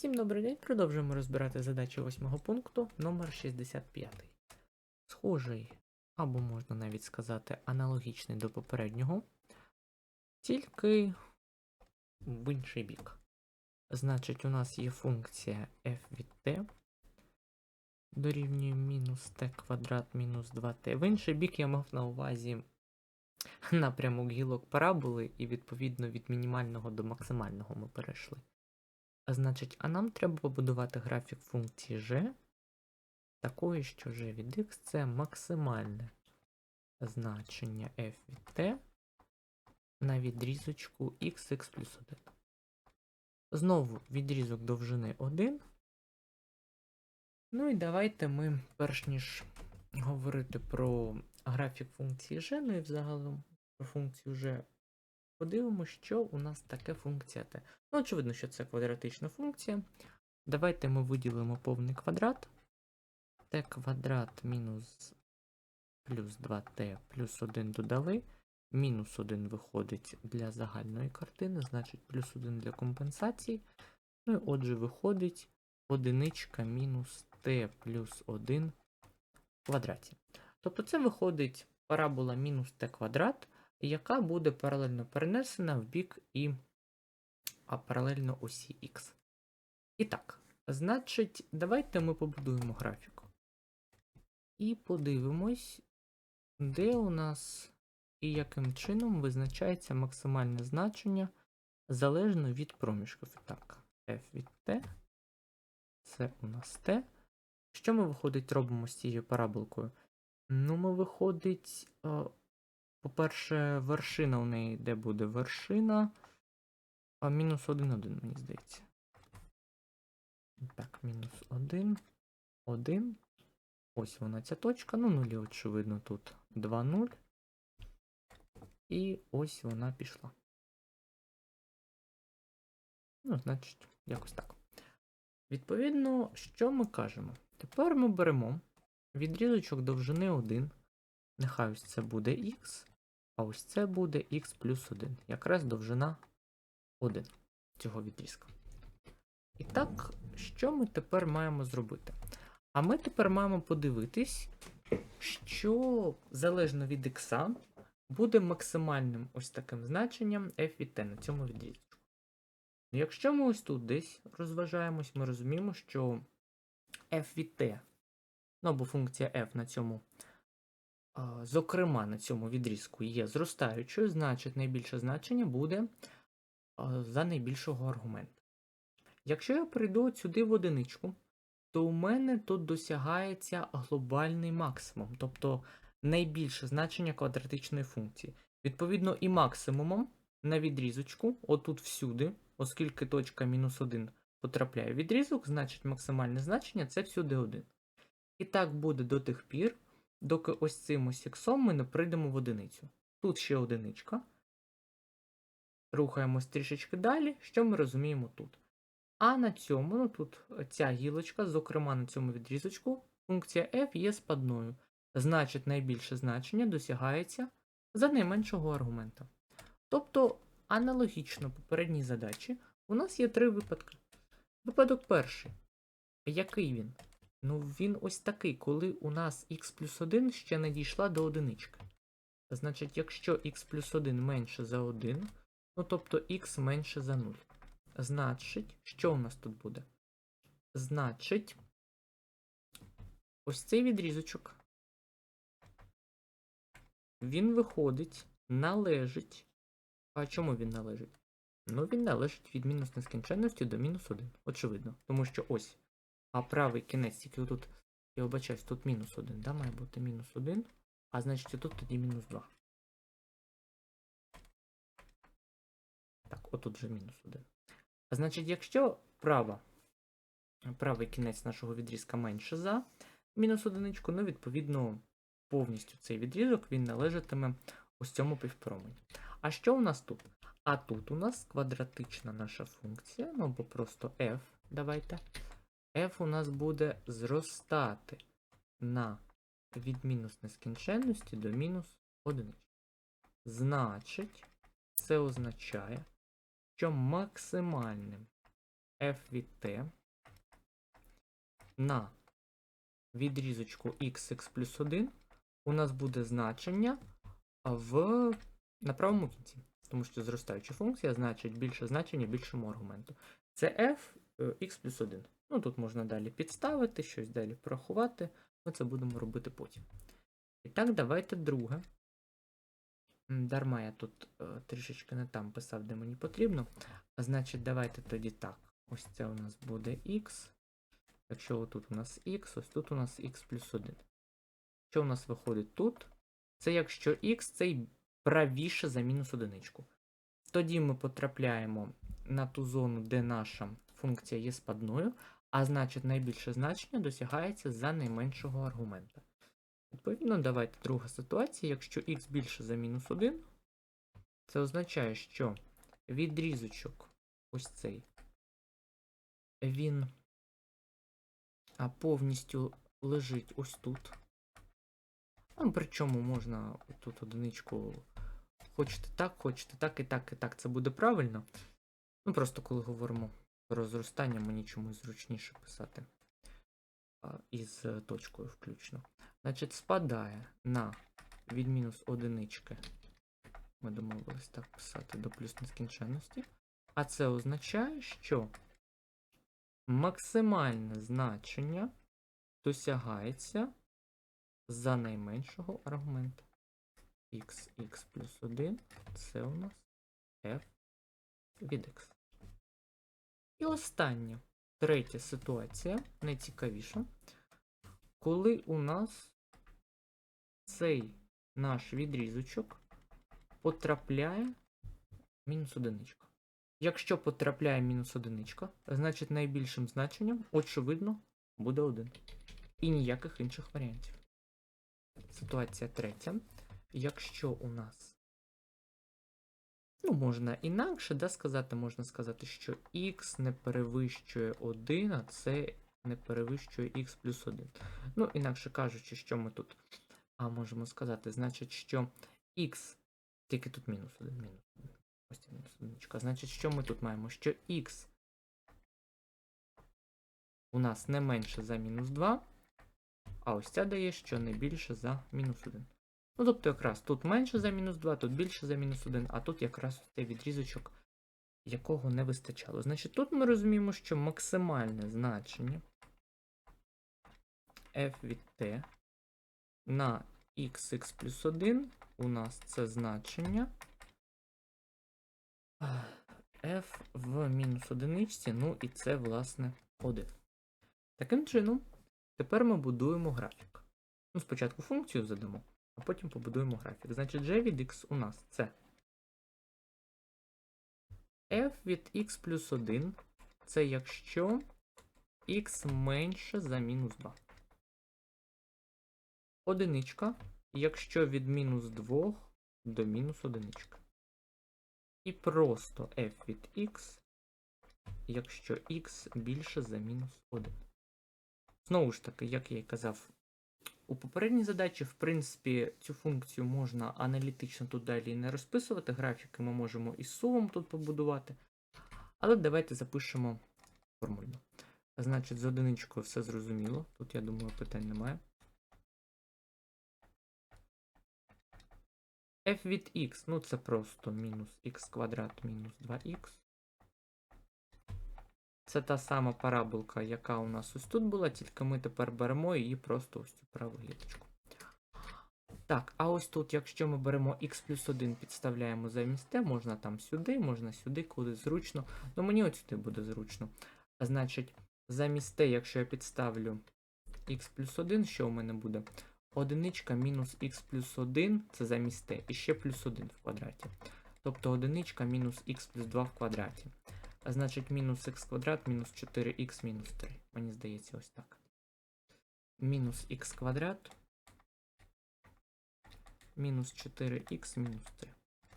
Всім добрий день. Продовжуємо розбирати задачі восьмого пункту номер 65. Схожий, або можна навіть сказати, аналогічний до попереднього, тільки в інший бік. Значить, у нас є функція f від t дорівнює мінус t квадрат мінус 2t. В інший бік я мав на увазі напрямок гілок параболи, і відповідно від мінімального до максимального ми перейшли. Значить, а нам треба побудувати графік функції g такої, що g від x це максимальне значення f від t на відрізочку xx плюс 1. Знову відрізок довжини 1. Ну і давайте ми, перш ніж говорити про графік функції g, ну і взагалом про функцію g, подивимося, що у нас таке функція t. Ну, очевидно, що це квадратична функція. Давайте ми виділимо повний квадрат. t квадрат мінус плюс 2t плюс 1 додали. Мінус 1 виходить для загальної картини, значить плюс 1 для компенсації. Ну і отже, виходить одиничка мінус t плюс 1 в квадраті. Тобто це виходить парабола мінус t квадрат, яка буде паралельно перенесена в бік і а паралельно осі X. І так, значить, давайте ми побудуємо графік. І подивимось, де у нас і яким чином визначається максимальне значення залежно від проміжків. Так, f від t. Це у нас t. Що ми, виходить, робимо з цією параболкою? Ну, ми виходить, е, по-перше, вершина у неї де буде вершина. А мінус 1, 1, мені здається. Так, мінус 1, 1. Ось вона ця точка. Ну, нулі, очевидно, тут 2, 0. І ось вона пішла. Ну, значить, якось так. Відповідно, що ми кажемо? Тепер ми беремо відрізочок довжини 1. Нехай ось це буде х, а ось це буде х плюс 1. Якраз довжина 1 цього відрізка. І так, що ми тепер маємо зробити? А ми тепер маємо подивитись, що залежно від х буде максимальним ось таким значенням f від t на цьому відрізку. Якщо ми ось тут десь розважаємось, ми розуміємо, що f від t, ну або функція f на цьому, а, зокрема на цьому відрізку є зростаючою, значить найбільше значення буде за найбільшого аргументу. Якщо я прийду сюди в одиничку, то у мене тут досягається глобальний максимум, тобто найбільше значення квадратичної функції. Відповідно, і максимумом на відрізочку, отут всюди, оскільки точка мінус 1 потрапляє в відрізок, значить максимальне значення це всюди 1. І так буде до тих пір, доки ось цим ось іксом ми не прийдемо в одиницю. Тут ще одиничка. Рухаємось трішечки далі, що ми розуміємо тут. А на цьому, ну тут ця гілочка, зокрема на цьому відрізочку, функція f є спадною. Значить, найбільше значення досягається за найменшого аргумента. Тобто, аналогічно попередній задачі, у нас є три випадки. Випадок перший. Який він? Ну, він ось такий, коли у нас x плюс 1 ще не дійшла до одинички. Значить, якщо x плюс 1 менше за 1, ну тобто x менше за 0. Значить, що у нас тут буде? Значить, ось цей відрізочок. Він виходить, належить. А чому він належить? Ну, він належить від мінус нескінченності до мінус 1. Очевидно. Тому що ось. А правий кінець, тільки тут, я вибачаюсь, тут мінус 1, да, має бути мінус 1. А значить, і тут тоді мінус 2. Так, отут вже мінус 1. А значить, якщо права, правий кінець нашого відрізка менше за мінус одиничку, ну, відповідно, повністю цей відрізок він належатиме ось цьому півпромені. А що у нас тут? А тут у нас квадратична наша функція, ну або просто f, давайте. F у нас буде зростати на від мінус нескінченності до мінус одинички. Значить, це означає, що максимальним f від t на відрізочку xx плюс 1 у нас буде значення в на правому кінці. Тому що зростаюча функція значить більше значення більшому аргументу. Це f е, x плюс 1. Ну тут можна далі підставити, щось далі порахувати. Ми це будемо робити потім. І так, давайте друге. Дарма я тут е, трішечки не там писав, де мені потрібно. А значить, давайте тоді так. Ось це у нас буде x. Якщо отут у нас x, ось тут у нас x плюс 1. Що у нас виходить тут? Це якщо x це правіше за мінус одиничку. Тоді ми потрапляємо на ту зону, де наша функція є спадною, а значить найбільше значення досягається за найменшого аргумента. Відповідно, давайте друга ситуація. Якщо x більше за мінус 1, це означає, що відрізочок ось цей, він повністю лежить ось тут. Ну, причому можна тут одиничку хочете так, хочете так, і так, і так. Це буде правильно. Ну, просто коли говоримо про зростання, мені чомусь зручніше писати із е, точкою включно. Значить, спадає на від мінус одинички. Ми домовились так писати до плюс нескінченності. А це означає, що максимальне значення досягається за найменшого аргумента. xx плюс 1 це у нас f від x. І остання, третя ситуація, найцікавіша, коли у нас цей наш відрізочок потрапляє мінус одиничка. Якщо потрапляє мінус одиничка, значить найбільшим значенням, очевидно, буде 1. І ніяких інших варіантів. Ситуація третя. Якщо у нас. Ну, можна інакше, да, сказати, можна сказати, що x не перевищує 1, а це не перевищує x плюс 1. Ну, інакше кажучи, що ми тут а можемо сказати, значить, що x, тільки тут мінус 1, мінус 1. Ось це мінус 1. Значить, що ми тут маємо? Що x у нас не менше за мінус 2, а ось ця дає, що не більше за мінус 1. Ну, тобто, якраз тут менше за мінус 2, тут більше за мінус 1, а тут якраз цей відрізочок, якого не вистачало. Значить, тут ми розуміємо, що максимальне значення f від t на xx плюс 1 у нас це значення f в мінус одиничці, ну і це, власне, 1. Таким чином, тепер ми будуємо графік. Ну, спочатку функцію задамо, а потім побудуємо графік. Значить, g від x у нас це f від x плюс 1 це якщо x менше за мінус 2. Одиничка, якщо від мінус 2 до мінус одинички. І просто f від x, якщо x більше за мінус 1. Знову ж таки, як я і казав, у попередній задачі, в принципі, цю функцію можна аналітично тут далі не розписувати. Графіки ми можемо із сувом тут побудувати. Але давайте запишемо формульно. Значить, з одиничкою все зрозуміло. Тут, я думаю, питань немає. f від x, ну це просто мінус x квадрат мінус 2х. Це та сама параболка, яка у нас ось тут була, тільки ми тепер беремо її просто ось цю праву гілочку. Так, а ось тут, якщо ми беремо x плюс 1, підставляємо замість t, можна там сюди, можна сюди, куди зручно. Ну мені ось сюди буде зручно. Значить, замість t, якщо я підставлю x плюс 1, що у мене буде? Одиничка мінус х плюс 1 це замість t, і ще плюс 1 в квадраті. Тобто одиничка мінус х плюс 2 в квадраті. А значить мінус х квадрат мінус 4х мінус 3. Мені здається, ось так. Мінус х квадрат. Мінус 4х мінус 3.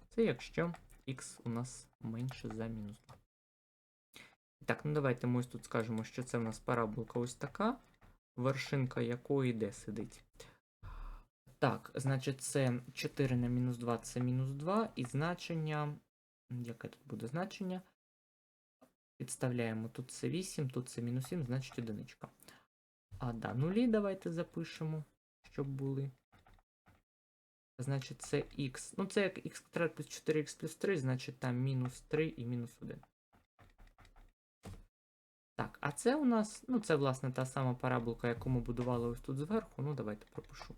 Це якщо х у нас менше за мінус 2. Так, ну давайте ми ось тут скажемо, що це в нас параболка ось така, вершинка якої де сидить. Так, значить, це 4 на мінус 2 це мінус 2, і значення. Яке тут буде значення? Підставляємо тут це 8, тут це мінус 7, значить одиничка. А да, нулі давайте запишемо, щоб були. Значить, це х. Ну, це як х квадрат плюс 4х плюс 3, значить там мінус 3 і мінус 1. Так, а це у нас, ну це власне та сама параболка, яку ми будували ось тут зверху. Ну, давайте пропишу.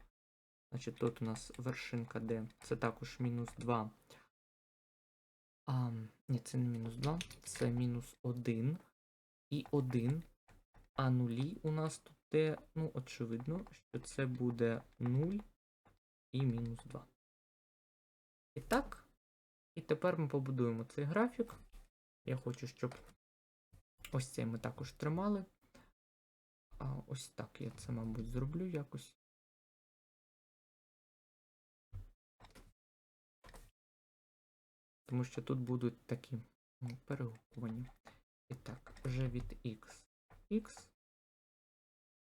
Значить, тут у нас вершинка D, це також мінус 2. А, ні, це не мінус 2, це мінус 1 і 1. А нулі у нас тут де, ну, очевидно, що це буде 0 і мінус 2. І так, і тепер ми побудуємо цей графік. Я хочу, щоб ось цей ми також тримали. А ось так я це, мабуть, зроблю якось. Тому що тут будуть такі ну, перегукування. І так, вже від x, x.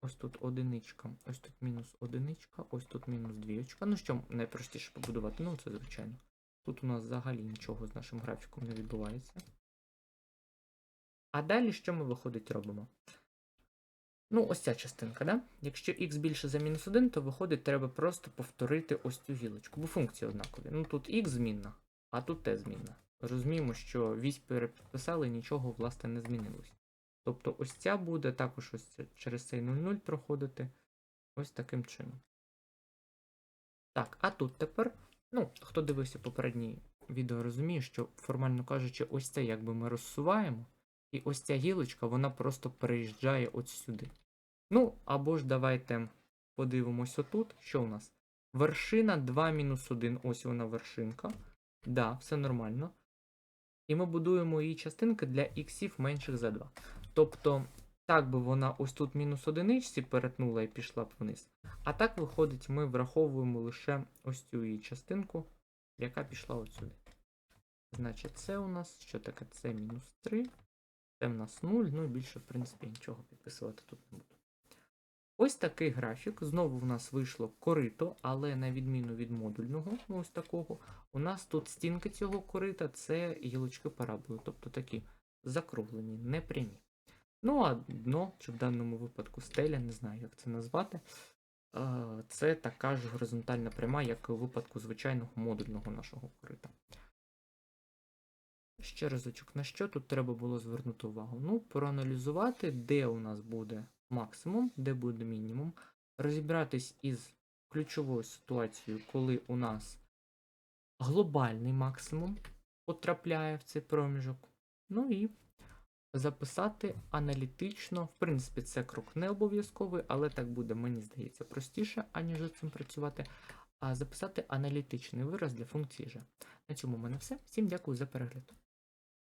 Ось тут одиничка, ось тут мінус одиничка, ось тут мінус двічка. Ну що найпростіше побудувати? Ну, це звичайно. Тут у нас взагалі нічого з нашим графіком не відбувається. А далі що ми виходить робимо? Ну, ось ця частинка, да? Якщо x більше за мінус 1, то виходить, треба просто повторити ось цю гілочку, бо функції однакові. Ну тут x змінна, а тут t змінна. Розуміємо, що вісь переписали, нічого, власне, не змінилось. Тобто ось ця буде також ось через цей 0,0 проходити ось таким чином. Так, а тут тепер, ну, хто дивився попереднє відео, розуміє, що, формально кажучи, ось це якби ми розсуваємо, і ось ця гілочка, вона просто переїжджає от сюди. Ну, або ж давайте подивимось отут, що у нас? Вершина 2-1, ось вона вершинка. Да, все нормально. І ми будуємо її частинки для іксів менших за 2. Тобто, так би вона ось тут мінус одиничці перетнула і пішла б вниз. А так виходить, ми враховуємо лише ось цю її частинку, яка пішла от сюди. Значить, це у нас, що таке? Це мінус 3. Це в нас 0, ну і більше, в принципі, нічого підписувати тут не буду. Ось такий графік. Знову в нас вийшло корито, але на відміну від модульного, ну ось такого, у нас тут стінки цього корита це гілочки параболи, тобто такі закруглені, непрямі. Ну, а дно, чи в даному випадку стеля, не знаю, як це назвати. Це така ж горизонтальна пряма, як і у випадку звичайного модульного нашого корита. Ще разочок, на що тут треба було звернути увагу? Ну, проаналізувати, де у нас буде максимум, де буде мінімум, розібратись із ключовою ситуацією, коли у нас глобальний максимум потрапляє в цей проміжок. Ну і записати аналітично. В принципі, це крок не обов'язковий, але так буде, мені здається, простіше, аніж з цим працювати. А записати аналітичний вираз для функції g. На цьому в мене все. Всім дякую за перегляд.